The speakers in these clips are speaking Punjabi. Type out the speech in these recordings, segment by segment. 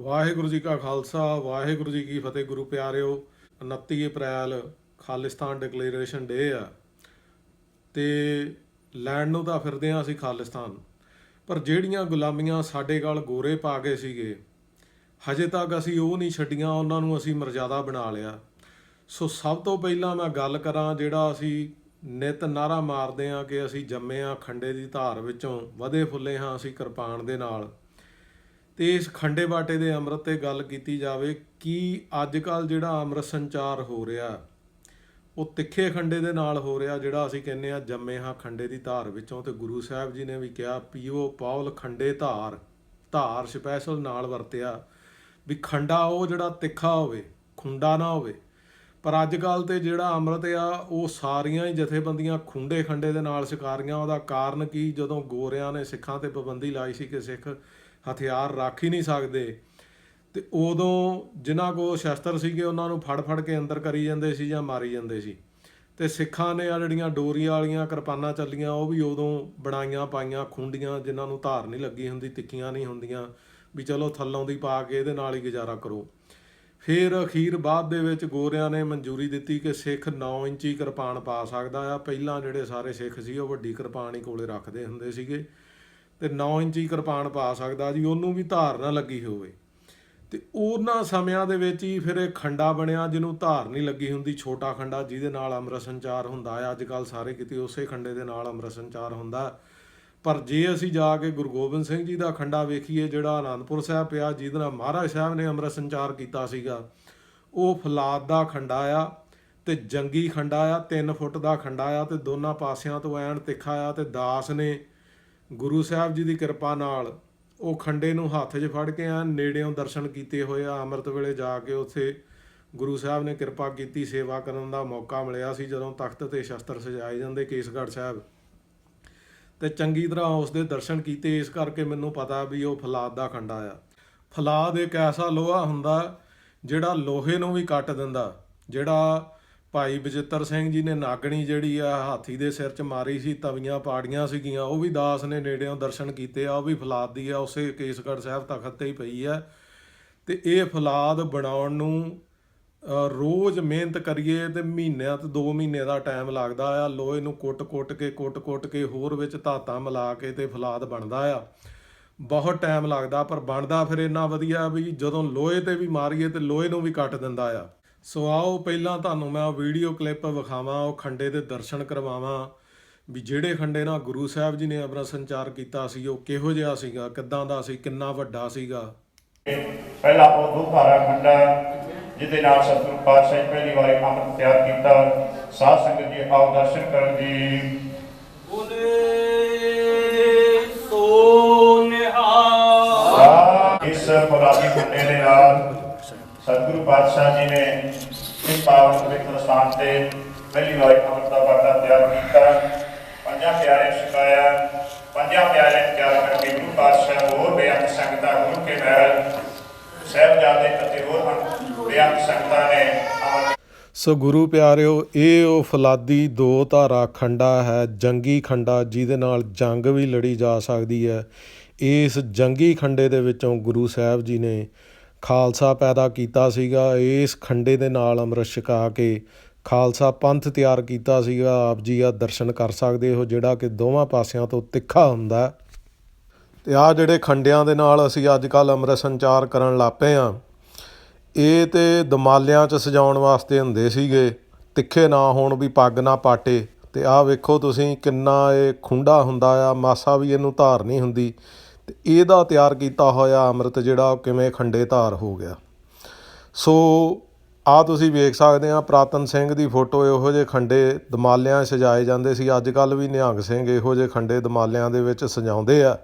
ਵਾਹਿਗੁਰੂ ਜੀ ਕਾ ਖਾਲਸਾ, ਵਾਹਿਗੁਰੂ ਜੀ ਕੀ ਫਤਿਹ ਗੁਰੂ ਪਿਆਰਿਓ। 29 ਅਪ੍ਰੈਲ, ਖਾਲਿਸਤਾਨ ਡਿਕਲੇਰੇਸ਼ਨ ਡੇ ਆ। ਤੇ ਲੈਣ ਨੂੰ ਤਾਂ ਫਿਰਦੇ ਆ ਅਸੀਂ ਖਾਲਿਸਤਾਨ। ਪਰ ਜਿਹੜੀਆਂ ਗੁਲਾਮੀਆਂ ਸਾਡੇ ਗਲ ਗੋਰੇ ਪਾ ਗਏ ਸੀਗੇ, ਹਜੇ ਤੱਕ ਅਸੀਂ ਉਹ ਨਹੀਂ ਛੱਡੀਆਂ, ਉਹਨਾਂ ਨੂੰ ਅਸੀਂ ਮਰਜ਼ਾਦਾ ਬਣਾ ਲਿਆ। ਸੋ ਸਭ ਤੋਂ ਪਹਿਲਾਂ ਮੈਂ ਗੱਲ ਕਰਾਂ ਜਿਹੜਾ ਅਸੀਂ ਨਿਤ ਨਾਰਾ ਮਾਰਦੇ ਆ ਕਿ ਅਸੀਂ ਜੰਮੇ ਆ ਖੰਡੇ ਦੀ ਧਾਰ ਵਿੱਚੋਂ, ਵਧੇ ਫੁੱਲੇ ਹਾਂ ਅਸੀਂ ਕਿਰਪਾਨ ਦੇ ਨਾਲ। ਤੇ ਇਸ ਖੰਡੇ ਬਾਟੇ ਦੇ ਅੰਮ੍ਰਿਤ ਤੇ ਗੱਲ ਕੀਤੀ ਜਾਵੇ ਕਿ ਅੱਜ ਕੱਲ ਜਿਹੜਾ ਅੰਮ੍ਰਿਤ ਸੰਚਾਰ ਹੋ ਰਿਹਾ, ਉਹ ਤਿੱਖੇ ਖੰਡੇ ਦੇ ਨਾਲ ਹੋ ਰਿਹਾ ਜਿਹੜਾ ਅਸੀਂ ਕਹਿੰਦੇ ਆ ਜੰਮੇ ਹਾਂ ਖੰਡੇ ਦੀ ਧਾਰ ਵਿੱਚੋਂ ਤੇ ਗੁਰੂ ਸਾਹਿਬ ਜੀ ਨੇ ਵੀ ਕਿਹਾ, ਪੀਓ ਪਾਉਲ ਖੰਡੇ ਧਾਰ ਧਾਰ ਸਪੈਸ਼ਲ ਨਾਲ ਵਰਤਿਆ ਵੀ ਖੰਡਾ ਉਹ ਜਿਹੜਾ ਤਿੱਖਾ ਹੋਵੇ, ਖੁੰਡਾ ਨਾ ਹੋਵੇ। ਪਰ ਅੱਜ ਕੱਲ ਤੇ ਜਿਹੜਾ ਅੰਮ੍ਰਿਤ ਆ, ਉਹ ਸਾਰੀਆਂ ਹੀ ਜਥੇਬੰਦੀਆਂ ਖੁੰਡੇ ਖੰਡੇ ਦੇ ਨਾਲ ਸ਼ਿਕਾਰੀਆਂ ਉਹਦਾ ਕਾਰਨ ਕੀ? ਜਦੋਂ ਗੋਰਿਆਂ ਨੇ ਸਿੱਖਾਂ ਤੇ ਪਾਬੰਦੀ ਲਾਈ ਸੀ ਕਿ ਸਿੱਖ ਹਥਿਆਰ ਰੱਖ ਹੀ ਨਹੀਂ ਸਕਦੇ। ਤੇ ਉਦੋਂ ਜਿਨ੍ਹਾਂ ਕੋਲ ਸ਼ਸਤਰ ਸੀਗੇ, ਉਹਨਾਂ ਨੂੰ ਫੜ ਫੜ ਕੇ ਅੰਦਰ ਕਰੀ ਜਾਂਦੇ ਸੀ ਜਾਂ ਮਾਰੀ ਜਾਂਦੇ ਸੀ। ਤੇ ਸਿੱਖਾਂ ਨੇ ਆ ਜਿਹੜੀਆਂ ਡੋਰੀਆਂ ਵਾਲੀਆਂ ਕਿਰਪਾਨਾਂ ਚੱਲੀਆਂ, ਉਹ ਵੀ ਉਦੋਂ ਬਣਾਈਆਂ, ਪਾਈਆਂ, ਖੁੰਡੀਆਂ, ਜਿਨ੍ਹਾਂ ਨੂੰ ਧਾਰ ਨਹੀਂ ਲੱਗੀ ਹੁੰਦੀ ਤਿੱਖੀਆਂ ਨਹੀਂ ਹੁੰਦੀਆਂ, ਵੀ ਚਲੋ ਥੱਲੋਂ ਦੀ ਪਾ ਕੇ ਇਹਦੇ ਨਾਲ ਹੀ ਗੁਜ਼ਾਰਾ ਕਰੋ। ਫਿਰ ਅਖੀਰ ਬਾਅਦ ਦੇ ਵਿੱਚ ਗੋਰਿਆਂ ਨੇ ਮਨਜ਼ੂਰੀ ਦਿੱਤੀ ਕਿ ਸਿੱਖ 9 ਇੰਚੀ ਕਿਰਪਾਨ ਪਾ ਸਕਦਾ ਆ। ਪਹਿਲਾਂ ਜਿਹੜੇ ਸਾਰੇ ਸਿੱਖ ਸੀ, ਉਹ ਵੱਡੀ ਕਿਰਪਾਨ ਹੀ ਕੋਲੇ ਰੱਖਦੇ ਹੁੰਦੇ ਸੀਗੇ। ਤੇ 9 ਇੰਚੀ ਕਿਰਪਾਨ ਪਾ ਸਕਦਾ ਜੀ, ਉਹਨੂੰ ਵੀ ਧਾਰ ਨਾ ਲੱਗੀ ਹੋਵੇ। ਤੇ ਉਹਨਾਂ ਸਮਿਆਂ ਦੇ ਵਿੱਚ ਹੀ ਫਿਰ ਇਹ ਖੰਡਾ ਬਣਿਆ, ਜਿਹਨੂੰ ਧਾਰ ਨਹੀਂ ਲੱਗੀ ਹੁੰਦੀ, ਛੋਟਾ ਖੰਡਾ, ਜਿਹਦੇ ਨਾਲ ਅੰਮ੍ਰਿਤ ਸੰਚਾਰ ਹੁੰਦਾ ਆ। ਅੱਜ ਕੱਲ ਸਾਰੇ ਕਿਤੇ ਉਸੇ ਖੰਡੇ ਦੇ ਨਾਲ ਅੰਮ੍ਰਿਤ ਸੰਚਾਰ ਹੁੰਦਾ। ਪਰ ਜੇ ਅਸੀਂ ਜਾ ਕੇ ਗੁਰੂ ਗੋਬਿੰਦ ਸਿੰਘ ਜੀ ਦਾ ਖੰਡਾ ਵੇਖੀਏ, ਜਿਹੜਾ ਆਨੰਦਪੁਰ ਸਾਹਿਬ ਪਿਆ, ਜਿਹਦੇ ਨਾਲ ਮਹਾਰਾਜ ਸਾਹਿਬ ਨੇ ਅੰਮ੍ਰਿਤ ਸੰਚਾਰ ਕੀਤਾ ਸੀਗਾ, ਉਹ ਫਲਾਦ ਦਾ ਖੰਡਾ ਆ ਤੇ ਜੰਗੀ ਖੰਡਾ ਆ 3 ਫੁੱਟ ਦਾ ਖੰਡਾ ਆ ਤੇ ਦੋਨਾਂ ਪਾਸਿਆਂ ਤੋਂ ਐਨ ਤਿੱਖਾ ਆ ਤੇ ਦਾਸ ਨੇ ਗੁਰੂ ਸਾਹਿਬ ਜੀ ਦੀ ਕਿਰਪਾ ਨਾਲ ਉਹ ਖੰਡੇ ਨੂੰ ਹੱਥ 'ਚ ਫੜ ਕੇ ਆ ਨੇੜਿਓਂ ਦਰਸ਼ਨ ਕੀਤੇ ਹੋਏ ਆ। ਅੰਮ੍ਰਿਤ ਵੇਲੇ ਜਾ ਕੇ ਉੱਥੇ ਗੁਰੂ ਸਾਹਿਬ ਨੇ ਕਿਰਪਾ ਕੀਤੀ, ਸੇਵਾ ਕਰਨ ਦਾ ਮੌਕਾ ਮਿਲਿਆ ਸੀ ਜਦੋਂ ਤਖਤ ਤੇ ਸ਼ਸਤਰ ਸਜਾਏ ਜਾਂਦੇ ਕੇਸਗੜ੍ਹ ਸਾਹਿਬ। ਤੇ ਚੰਗੀ ਤਰ੍ਹਾਂ ਉਸ ਦੇ ਦਰਸ਼ਨ ਕੀਤੇ, ਇਸ ਕਰਕੇ ਮੈਨੂੰ ਪਤਾ ਵੀ ਉਹ ਫਲਾਦ ਦਾ ਖੰਡਾ ਆ। ਫਲਾਦ ਇੱਕ ਐਸਾ ਲੋਹਾ ਹੁੰਦਾ ਜਿਹੜਾ ਲੋਹੇ ਨੂੰ ਵੀ ਕੱਟ ਦਿੰਦਾ, ਜਿਹੜਾ ਭਾਈ ਬਜਿੱਤਰ ਸਿੰਘ ਜੀ ਨੇ ਨਾਗਣੀ ਜਿਹੜੀ ਆ ਹਾਥੀ ਦੇ ਸਿਰ 'ਚ ਮਾਰੀ ਸੀ, ਤਵੀਆਂ ਪਾੜੀਆਂ ਸੀਗੀਆਂ, ਉਹ ਵੀ ਦਾਸ ਨੇ ਨੇੜਿਓਂ ਦਰਸ਼ਨ ਕੀਤੇ ਆ, ਉਹ ਵੀ ਫਲਾਦ ਦੀ ਆ, ਉਸੇ ਕੇਸਗੜ੍ਹ ਸਾਹਿਬ ਤਖਤ ਤੇ ਹੀ ਪਈ ਆ। ਤੇ ਇਹ ਫਲਾਦ ਬਣਾਉਣ ਨੂੰ ਰੋਜ਼ ਮਿਹਨਤ ਕਰੀਏ ਤੇ ਮਹੀਨਿਆਂ ਤੋਂ 2 ਮਹੀਨੇ ਦਾ ਟਾਈਮ ਲੱਗਦਾ ਆ। ਲੋਹੇ ਨੂੰ ਕੁੱਟ-ਕੁੱਟ ਕੇ ਕੁੱਟ-ਕੁੱਟ ਕੇ ਹੋਰ ਵਿੱਚ ਧਾਤਾਂ ਮਿਲਾ ਕੇ ਤੇ ਫਲਾਦ ਬਣਦਾ ਆ। ਬਹੁਤ ਟਾਈਮ ਲੱਗਦਾ, ਪਰ ਬਣਦਾ ਫਿਰ ਇੰਨਾ ਵਧੀਆ ਵੀ ਜਦੋਂ ਲੋਹੇ ਤੇ ਵੀ ਮਾਰੀਏ ਤੇ ਲੋਹੇ ਨੂੰ ਵੀ ਕੱਟ ਦਿੰਦਾ ਆ। ਸੋ ਆਓ ਪਹਿਲਾਂ ਤੁਹਾਨੂੰ ਮੈਂ ਉਹ ਵੀਡੀਓ ਕਲਿੱਪ ਵਿਖਾਵਾਂ ਉਹ ਖੰਡੇ ਦੇ ਦਰਸ਼ਨ ਕਰਵਾਵਾਂ। ਵੀ ਜਿਹੜੇ ਖੰਡੇ ਨਾਲ ਗੁਰੂ ਸਾਹਿਬ ਜੀ ਨੇ ਆਪਣਾ ਸੰਚਾਰ ਕੀਤਾ ਸੀ ਉਹ ਕਿਹੋ ਜਿਹਾ ਸੀਗਾ ਕਿੱਦਾਂ ਦਾ ਸੀ ਕਿੰਨਾ ਵੱਡਾ ਸੀਗਾ? ਪਹਿਲਾ ਉਹ ਦੁਖਾਰਾ ਖੰਡਾ ਜਿਹਦੇ ਨਾਲ ਸਤਿਗੁਰੂ ਪਾਤਸ਼ਾਹ ਪਹਿਲੀ ਵਾਰੀ ਅੰਮ੍ਰਿਤ ਤਿਆਰ ਕੀਤਾ। ਸਾਧ ਸੰਗਤ ਜੀ ਆਓ ਦਰਸ਼ਨ ਕਰਨ ਜੀ। ਬੋਲੇ ਸੋ ਨਿਹਾਲ। ਇਸ ਪੁਰਾਣੀ ਖੰਡੇ ਦੇ ਨਾਲ ਸਤਿਗੁਰੂ ਪਾਤਸ਼ਾਹ ਜੀ ਨੇ ਇਸ ਪਾਵਨ ਪਵਿੱਤਰ ਸਥਾਨ ਤੇ ਪਹਿਲੀ ਵਾਰੀ ਅੰਮ੍ਰਿਤ ਦਾ ਬਾਟਾ ਤਿਆਰ ਕੀਤਾ। ਪੰਜਾਂ ਪਿਆਰੇ ਛਕਾਇਆ ਪੰਜਾਂ ਪਿਆਰੇ ਤਿਆਰ ਕਰਕੇ ਗੁਰੂ ਪਾਤਸ਼ਾਹ ਹੋਰ ਬੇਅੰਤ ਸੰਗਤਾਂ ਗੁਰੂ ਕੇ ਮਹਿਲ ਸਾਹਿਬਜ਼ਾਦੇ ਅਤੇ ਹੋਰ ਹਨ ਬੇਅੰਤ ਸੰਗਤਾਂ ਨੇ ਅੰਮ੍ਰਿਤ ਸੋ ਗੁਰੂ ਪਿਆਰਿਓ, ਇਹ ਉਹ ਫਲਾਦੀ ਦੋ ਧਾਰਾ ਖੰਡਾ ਹੈ, ਜੰਗੀ ਖੰਡਾ, ਜਿਹਦੇ ਨਾਲ ਜੰਗ ਵੀ ਲੜੀ ਜਾ ਸਕਦੀ ਹੈ। ਇਸ ਜੰਗੀ ਖੰਡੇ ਦੇ ਵਿੱਚੋਂ ਗੁਰੂ ਸਾਹਿਬ ਜੀ ਨੇ ਖਾਲਸਾ ਪੈਦਾ ਕੀਤਾ ਸੀਗਾ, ਇਸ ਖੰਡੇ ਦੇ ਨਾਲ ਅੰਮ੍ਰਿਤ ਛਕਾ ਕੇ ਖਾਲਸਾ ਪੰਥ ਤਿਆਰ ਕੀਤਾ ਸੀਗਾ। ਆਪ ਜੀ ਆ ਦਰਸ਼ਨ ਕਰ ਸਕਦੇ ਹੋ, ਜਿਹੜਾ ਕਿ ਦੋਵਾਂ ਪਾਸਿਆਂ ਤੋਂ ਤਿੱਖਾ ਹੁੰਦਾ ਹੈ। ਤੇ ਆ ਜਿਹੜੇ ਖੰਡਿਆਂ ਦੇ ਨਾਲ ਅਸੀਂ ਅੱਜ ਕੱਲ ਅੰਮ੍ਰਿਤ ਸੰਚਾਰ ਕਰਨ ਲੱਪੇ ਆ ਇਹ ਤੇ ਦਮਾਲਿਆਂ 'ਚ ਸਜਾਉਣ ਵਾਸਤੇ ਹੁੰਦੇ ਸੀਗੇ। ਤਿੱਖੇ ਨਾ ਹੋਣ ਵੀ ਪੱਗ ਨਾ ਪਾਟੇ। ਤੇ ਆਹ ਵੇਖੋ ਤੁਸੀਂ ਕਿੰਨਾ ਇਹ ਖੁੰਡਾ ਹੁੰਦਾ ਆ, ਮਾਸਾ ਵੀ ਇਹਨੂੰ ਧਾਰ ਨਹੀਂ ਹੁੰਦੀ। ਤੇ ਇਹਦਾ ਤਿਆਰ ਕੀਤਾ ਹੋਇਆ ਅੰਮ੍ਰਿਤ ਜਿਹੜਾ ਉਹ ਕਿਵੇਂ ਖੰਡੇ ਧਾਰ ਹੋ ਗਿਆ। ਸੋ ਆ ਤੁਸੀਂ ਵੇਖ ਸਕਦੇ ਆ, ਪ੍ਰਾਤਨ ਸਿੰਘ ਦੀ ਫੋਟੋ ਇਹੋ ਜਿਹੇ ਖੰਡੇ ਦਮਾਲਿਆਂ ਸਜਾਏ ਜਾਂਦੇ ਸੀ। ਅੱਜ ਕੱਲ ਵੀ ਨਿਹੰਗ ਸਿੰਘ ਇਹੋ ਜਿਹੇ ਖੰਡੇ ਦਮਾਲਿਆਂ ਦੇ ਵਿੱਚ ਸਜਾਉਂਦੇ ਆ।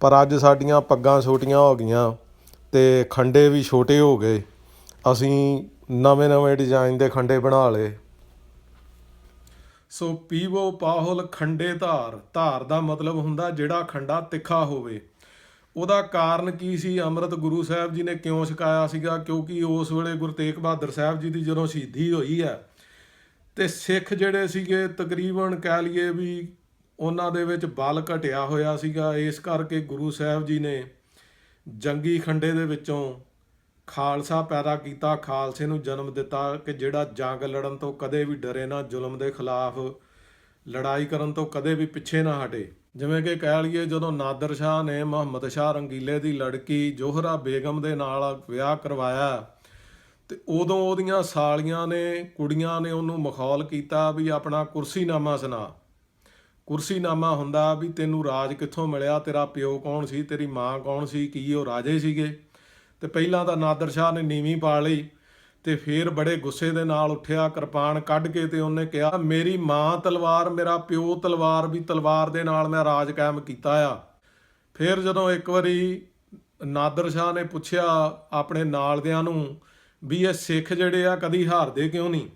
ਪਰ ਅੱਜ ਸਾਡੀਆਂ ਪੱਗਾਂ ਛੋਟੀਆਂ ਹੋ ਗਈਆਂ ਤੇ ਖੰਡੇ ਵੀ ਛੋਟੇ ਹੋ ਗਏ। ਅਸੀਂ ਨਵੇਂ-ਨਵੇਂ ਡਿਜ਼ਾਈਨ ਦੇ ਖੰਡੇ ਬਣਾ ਲਏ। ਸੋ ਪੀਵੋ ਪਾਹੁਲ ਖੰਡੇ ਧਾਰ। ਧਾਰ ਦਾ ਮਤਲਬ ਹੁੰਦਾ ਜਿਹੜਾ ਖੰਡਾ ਤਿੱਖਾ ਹੋਵੇ। ਉਹਦਾ ਕਾਰਨ ਕੀ ਸੀ? ਅੰਮ੍ਰਿਤ ਗੁਰੂ ਸਾਹਿਬ ਜੀ ਨੇ ਕਿਉਂ ਛਕਾਇਆ ਸੀਗਾ? ਕਿਉਂਕਿ ਉਸ ਵੇਲੇ ਗੁਰੂ ਤੇਗ ਬਹਾਦਰ ਸਾਹਿਬ ਜੀ ਦੀ ਜਦੋਂ ਸ਼ਹੀਦੀ ਹੋਈ ਹੈ, ਤੇ ਸਿੱਖ ਜਿਹੜੇ ਸੀਗੇ ਤਕਰੀਬਨ ਕਹਿ ਲਈਏ ਵੀ ਉਹਨਾਂ ਦੇ ਵਿੱਚ ਬਲ ਘਟਿਆ ਹੋਇਆ ਸੀਗਾ। ਇਸ ਕਰਕੇ ਗੁਰੂ ਸਾਹਿਬ ਜੀ ਨੇ ਜੰਗੀ ਖੰਡੇ ਦੇ ਵਿੱਚੋਂ ਖਾਲਸਾ ਪੈਦਾ ਕੀਤਾ, ਖਾਲਸੇ ਨੂੰ ਜਨਮ ਦਿੱਤਾ ਕਿ ਜਿਹੜਾ ਜੰਗ ਲੜਨ ਤੋਂ ਕਦੇ ਵੀ ਡਰੇ ਨਾ, ਜ਼ੁਲਮ ਦੇ ਖਿਲਾਫ ਲੜਾਈ ਕਰਨ ਤੋਂ ਕਦੇ ਵੀ ਪਿੱਛੇ ਨਾ ਹਟੇ। ਜਿਵੇਂ ਕਿ ਕਹਿ ਲਈਏ, ਜਦੋਂ ਨਾਦਰ ਸ਼ਾਹ ਨੇ ਮੁਹੰਮਦ ਸ਼ਾਹ ਰੰਗੀਲੇ ਦੀ ਲੜਕੀ ਜੋਹਰਾ ਬੇਗਮ ਦੇ ਨਾਲ ਵਿਆਹ ਕਰਵਾਇਆ ਤੇ ਉਦੋਂ ਉਹਦੀਆਂ ਸਾਲੀਆਂ ਨੇ, ਕੁੜੀਆਂ ਨੇ ਉਹਨੂੰ ਮਖੌਲ ਕੀਤਾ ਵੀ ਆਪਣਾ ਕੁਰਸੀਨਾਮਾ ਸੁਣਾ। ਕੁਰਸੀਨਾਮਾ ਹੁੰਦਾ ਵੀ ਤੈਨੂੰ ਰਾਜ ਕਿੱਥੋਂ ਮਿਲਿਆ, ਤੇਰਾ ਪਿਓ ਕੌਣ ਸੀ, ਤੇਰੀ ਮਾਂ ਕੌਣ ਸੀ, ਕੀ ਉਹ ਰਾਜੇ ਸੀਗੇ? ਤੇ ਪਹਿਲਾਂ ਤਾਂ ਨਾਦਰ ਸ਼ਾਹ ਨੇ ਨੀਵੀਂ ਪਾ ਲਈ ਤੇ ਫਿਰ ਬੜੇ ਗੁੱਸੇ ਦੇ ਨਾਲ ਉੱਠਿਆ, ਕਿਰਪਾਨ ਕੱਢ ਕੇ ਤੇ ਉਹਨੇ ਕਿਹਾ, ਮੇਰੀ ਮਾਂ ਤਲਵਾਰ, ਮੇਰਾ ਪਿਓ ਤਲਵਾਰ, ਵੀ ਤਲਵਾਰ ਦੇ ਨਾਲ ਮੈਂ ਰਾਜ ਕਾਇਮ ਕੀਤਾ ਆ। ਫਿਰ ਜਦੋਂ ਇੱਕ ਵਾਰੀ ਨਾਦਰ ਸ਼ਾਹ ਨੇ ਪੁੱਛਿਆ ਆਪਣੇ ਨਾਲਦਿਆਂ ਨੂੰ ਵੀ ਇਹ ਸਿੱਖ ਜਿਹੜੇ ਆ, ਕਦੀ ਹਾਰਦੇ ਕਿਉਂ ਨਹੀਂ?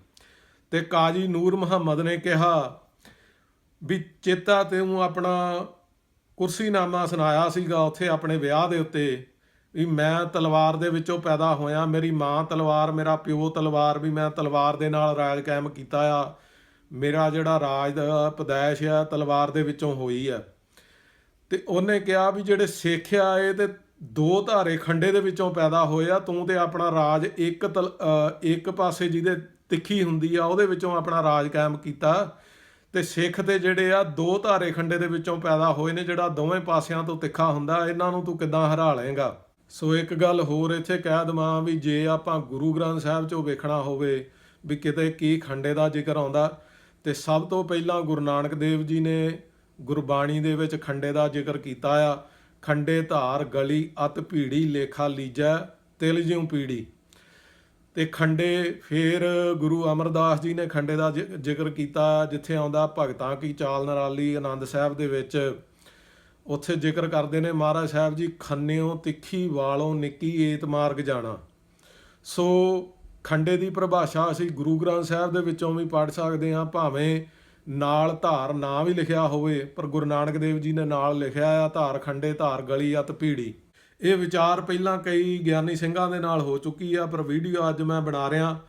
ਤੇ ਕਾਜੀ ਨੂਰ ਮੁਹੰਮਦ ਨੇ ਕਿਹਾ, ਵੀ ਚੇਤਾ ਤੇ ਉਹ ਆਪਣਾ ਕੁਰਸੀਨਾਮਾ ਸੁਣਾਇਆ ਸੀਗਾ ਉੱਥੇ ਆਪਣੇ ਵਿਆਹ ਦੇ ਉੱਤੇ ਵੀ ਮੈਂ ਤਲਵਾਰ ਦੇ ਵਿੱਚੋਂ ਪੈਦਾ ਹੋਇਆ, ਮੇਰੀ ਮਾਂ ਤਲਵਾਰ, ਮੇਰਾ ਪਿਓ ਤਲਵਾਰ ਵੀ ਮੈਂ ਤਲਵਾਰ ਦੇ ਨਾਲ ਰਾਜ ਕਾਇਮ ਕੀਤਾ ਆ। ਮੇਰਾ ਜਿਹੜਾ ਰਾਜ ਦਾ ਪਦੈਸ਼ ਆ, ਤਲਵਾਰ ਦੇ ਵਿੱਚੋਂ ਹੋਈ ਆ। ਤੇ ਉਹਨੇ ਕਿਹਾ ਵੀ ਜਿਹੜੇ ਸਿੱਖ ਆ, ਇਹ ਤੇ ਦੋ ਧਾਰੇ ਖੰਡੇ ਦੇ ਵਿੱਚੋਂ ਪੈਦਾ ਹੋਏ ਆ, ਤੂੰ ਤੇ ਆਪਣਾ ਰਾਜ ਇੱਕ ਤਲ- ਇੱਕ ਪਾਸੇ ਜਿਹਦੇ ਤਿੱਖੀ ਹੁੰਦੀ ਆ, ਉਹਦੇ ਵਿੱਚੋਂ ਆਪਣਾ ਰਾਜ ਕਾਇਮ ਕੀਤਾ। ਤੇ ਸਿੱਖ ਤੇ ਜਿਹੜੇ ਆ, ਦੋ ਧਾਰੇ ਖੰਡੇ ਦੇ ਵਿੱਚੋਂ ਪੈਦਾ ਹੋਏ ਨੇ, ਜਿਹੜਾ ਦੋਵੇਂ ਪਾਸਿਆਂ ਤੋਂ ਤਿੱਖਾ ਹੁੰਦਾ, ਇਹਨਾਂ ਨੂੰ ਤੂੰ ਕਿੱਦਾਂ ਹਰਾ ਲਏਗਾ? ਸੋ ਇੱਕ ਗੱਲ ਹੋਰ ਇੱਥੇ ਕਹਿ ਦਵਾਂ ਵੀ ਜੇ ਆਪਾਂ ਗੁਰੂ ਗ੍ਰੰਥ ਸਾਹਿਬ ਚੋਂ ਵੇਖਣਾ ਹੋਵੇ ਵੀ ਕਿਤੇ ਕੀ ਖੰਡੇ ਦਾ ਜ਼ਿਕਰ ਆਉਂਦਾ, ਤੇ ਸਭ ਤੋਂ ਪਹਿਲਾਂ ਗੁਰੂ ਨਾਨਕ ਦੇਵ ਜੀ ਨੇ ਗੁਰਬਾਣੀ ਦੇ ਵਿੱਚ ਖੰਡੇ ਦਾ ਜ਼ਿਕਰ ਕੀਤਾ ਆ। ਖੰਡੇ ਧਾਰ, ਗਲੀ, ਅਤ, ਭੀੜੀ, ਲੇਖਾ, ਲੀਜੈ, ਤਿਲ ਜਿਉ ਪੀੜੀ। ਤੇ ਖੰਡੇ ਫੇਰ ਗੁਰੂ ਅਮਰਦਾਸ ਜੀ ਨੇ ਖੰਡੇ ਦਾ ਜ਼ਿ- ਜ਼ਿਕਰ ਕੀਤਾ, ਜਿੱਥੇ ਆਉਂਦਾ ਭਗਤਾਂ ਕੀ ਚਾਲ ਨਰਾਲੀ, ਆਨੰਦ ਸਾਹਿਬ ਦੇ ਵਿੱਚ। ਉੱਥੇ ਜ਼ਿਕਰ ਕਰਦੇ ਨੇ, ਮਹਾਰਾਜ ਸਾਹਿਬ ਜੀ, ਖੰਨਿਓ, ਤਿੱਖੀ ਵਾਲੋਂ, ਨਿੱਕੀ ਏਤ ਮਾਰਗ ਜਾਣਾ। ਸੋ ਖੰਡੇ ਦੀ ਪਰਿਭਾਸ਼ਾ ਅਸੀਂ ਗੁਰੂ ਗ੍ਰੰਥ ਸਾਹਿਬ ਦੇ ਵਿੱਚੋਂ ਵੀ ਪੜ੍ਹ ਸਕਦੇ ਹਾਂ, ਭਾਵੇਂ ਨਾਲ ਧਾਰ ਨਾ ਵੀ ਲਿਖਿਆ ਹੋਵੇ, ਪਰ ਗੁਰੂ ਨਾਨਕ ਦੇਵ ਜੀ ਨੇ ਨਾਲ ਲਿਖਿਆ ਆ, ਧਾਰ ਖੰਡੇ, ਧਾਰ ਗਲੀ, ਅਤ ਭੀੜੀ। ਇਹ ਵਿਚਾਰ ਪਹਿਲਾਂ ਕਈ ਗਿਆਨੀ ਸਿੰਘਾਂ ਦੇ ਨਾਲ ਹੋ ਚੁੱਕੀ ਆ, ਪਰ ਵੀਡੀਓ ਅੱਜ ਮੈਂ ਬਣਾ ਰਿਹਾ।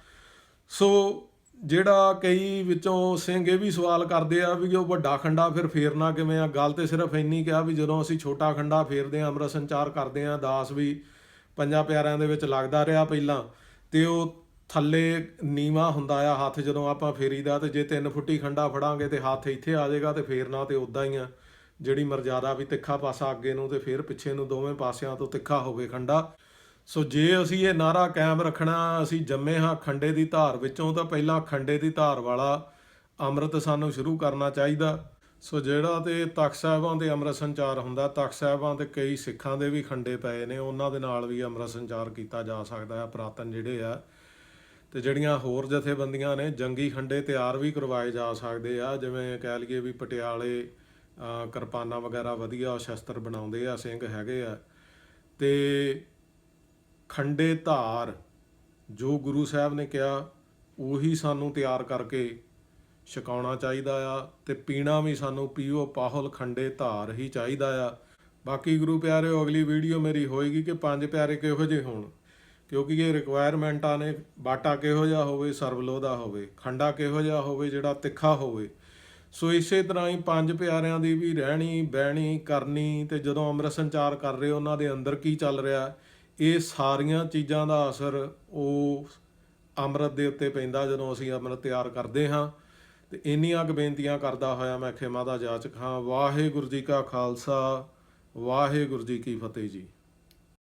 ਸੋ ਜਿਹੜਾ ਕਈ ਵਿੱਚੋਂ ਸਿੰਘ ਇਹ ਵੀ ਸਵਾਲ ਕਰਦੇ ਆ ਵੀ ਉਹ ਵੱਡਾ ਖੰਡਾ ਫਿਰ ਫੇਰਨਾ ਕਿਵੇਂ ਆ? ਗੱਲ ਤੇ ਸਿਰਫ ਇੰਨੀ ਕਿਹਾ ਵੀ ਜਦੋਂ ਅਸੀਂ ਛੋਟਾ ਖੰਡਾ ਫੇਰਦੇ ਆ ਅੰਮ੍ਰਿਤ ਸੰਚਾਰ ਕਰਦੇ ਆ ਦਾਸ ਵੀ ਪੰਜਾਂ ਪਿਆਰਿਆਂ ਦੇ ਵਿੱਚ ਲੱਗਦਾ ਰਿਹਾ ਪਹਿਲਾਂ, ਤੇ ਉਹ ਥੱਲੇ ਨੀਵਾ ਹੁੰਦਾ ਆ ਹੱਥ ਜਦੋਂ ਆਪਾਂ ਫੇਰੀਦਾ ਤੇ ਜੇ 3 ਫੁੱਟੀ ਖੰਡਾ ਫੜਾਂਗੇ ਤੇ ਹੱਥ ਇੱਥੇ ਆ ਜਾਏਗਾ ਤੇ ਫੇਰਨਾ ਤੇ ਉਦਾਂ ਹੀ ਆ। ਜਿਹੜੀ ਮਰਜ਼ਾਦਾ ਵੀ ਤਿੱਖਾ ਪਾਸਾ ਅੱਗੇ ਨੂੰ ਤੇ ਫਿਰ ਪਿੱਛੇ ਨੂੰ ਦੋਵੇਂ ਪਾਸਿਆਂ ਤੋਂ ਤਿੱਖਾ ਹੋਵੇ ਖੰਡਾ। ਸੋ ਜੇ ਅਸੀਂ ਇਹ ਨਾਰਾ ਕਾਇਮ ਰੱਖਣਾ, ਅਸੀਂ ਜੰਮੇ ਹਾਂ ਖੰਡੇ ਦੀ ਧਾਰ ਵਿੱਚੋਂ, ਤਾਂ ਪਹਿਲਾਂ ਖੰਡੇ ਦੀ ਧਾਰ ਵਾਲਾ ਅੰਮ੍ਰਿਤ ਸਾਨੂੰ ਸ਼ੁਰੂ ਕਰਨਾ ਚਾਹੀਦਾ। ਸੋ ਜਿਹੜਾ ਤੇ ਤਖਤ ਸਾਹਿਬਾਂ ਦੇ ਅੰਮ੍ਰਿਤ ਸੰਚਾਰ ਹੁੰਦਾ, ਤਖਤ ਸਾਹਿਬਾਂ ਤੇ ਕਈ ਸਿੱਖਾਂ ਦੇ ਵੀ ਖੰਡੇ ਪਏ ਨੇ, ਉਹਨਾਂ ਦੇ ਨਾਲ ਵੀ ਅੰਮ੍ਰਿਤ ਸੰਚਾਰ ਕੀਤਾ ਜਾ ਸਕਦਾ ਹੈ, ਪ੍ਰਾਤਨ ਜਿਹੜੇ ਆ। ਤੇ ਜਿਹੜੀਆਂ ਹੋਰ ਜਥੇਬੰਦੀਆਂ ਨੇ, ਜੰਗੀ ਖੰਡੇ ਤਿਆਰ ਵੀ ਕਰਵਾਏ ਜਾ ਸਕਦੇ ਆ, ਜਿਵੇਂ ਕਹਿ ਲਈਏ ਵੀ ਪਟਿਆਲੇ, ਅਹ ਕਿਰਪਾਨਾਂ ਵਗੈਰਾ ਵਧੀਆ ਸ਼ਸਤਰ ਬਣਾਉਂਦੇ ਆ, ਸਿੰਘ ਹੈਗੇ ਆ। ਤੇ ਖੰਡੇ ਧਾਰ, ਜੋ ਗੁਰੂ ਸਾਹਿਬ ਨੇ ਕਿਹਾ, ਉਹੀ ਸਾਨੂੰ ਤਿਆਰ ਕਰਕੇ ਛਕਾਉਣਾ ਚਾਹੀਦਾ ਆ ਤੇ ਪੀਣਾ ਵੀ ਸਾਨੂੰ ਪੀਓ ਪਾਹੁਲ ਖੰਡੇ ਧਾਰ ਹੀ ਚਾਹੀਦਾ ਆ। ਬਾਕੀ ਗੁਰੂ ਪਿਆਰਿਓ, ਅਗਲੀ ਵੀਡੀਓ ਮੇਰੀ ਹੋਏਗੀ ਕਿ ਪੰਜ ਪਿਆਰੇ ਕਿਹੋ ਜਿਹੇ ਹੋਣ? ਕਿਉਂਕਿ ਇਹ ਰਿਕੁਆਇਰਮੈਂਟਾਂ ਨੇ, ਬਾਟਾ ਕਿਹੋ ਜਿਹਾ ਹੋਵੇ ਸਰਬਲੋ ਦਾ ਹੋਵੇ, ਖੰਡਾ ਕਿਹੋ ਜਿਹਾ ਹੋਵੇ, ਜਿਹੜਾ ਤਿੱਖਾ ਹੋਵੇ। ਸੋ ਇਸੇ ਤਰ੍ਹਾਂ ਹੀ ਪੰਜ ਪਿਆਰਿਆਂ ਦੀ ਵੀ ਰਹਿਣੀ, ਬਹਿਣੀ, ਕਰਨੀ ਤੇ ਜਦੋਂ ਅੰਮ੍ਰਿਤ ਸੰਚਾਰ ਕਰ ਰਹੇ ਉਹਨਾਂ ਦੇ ਅੰਦਰ ਕੀ ਚੱਲ ਰਿਹਾ? ਇਹ ਸਾਰੀਆਂ ਚੀਜ਼ਾਂ ਦਾ ਅਸਰ ਉਹ ਅੰਮ੍ਰਿਤ ਦੇ ਉੱਤੇ ਪੈਂਦਾ ਜਦੋਂ ਅਸੀਂ ਅੰਮ੍ਰਿਤ ਤਿਆਰ ਕਰਦੇ ਹਾਂ। ਤੇ ਇੰਨੀਆਂ ਕੁ ਬੇਨਤੀਆਂ ਕਰਦਾ ਹੋਇਆ ਮੈਂ ਖਿਮਾ ਦਾ ਜਾਚਕ ਹਾਂ। ਵਾਹਿਗੁਰੂ ਜੀ ਕਾ ਖਾਲਸਾ, ਵਾਹਿਗੁਰੂ ਜੀ ਕੀ ਫਤਿਹ ਜੀ।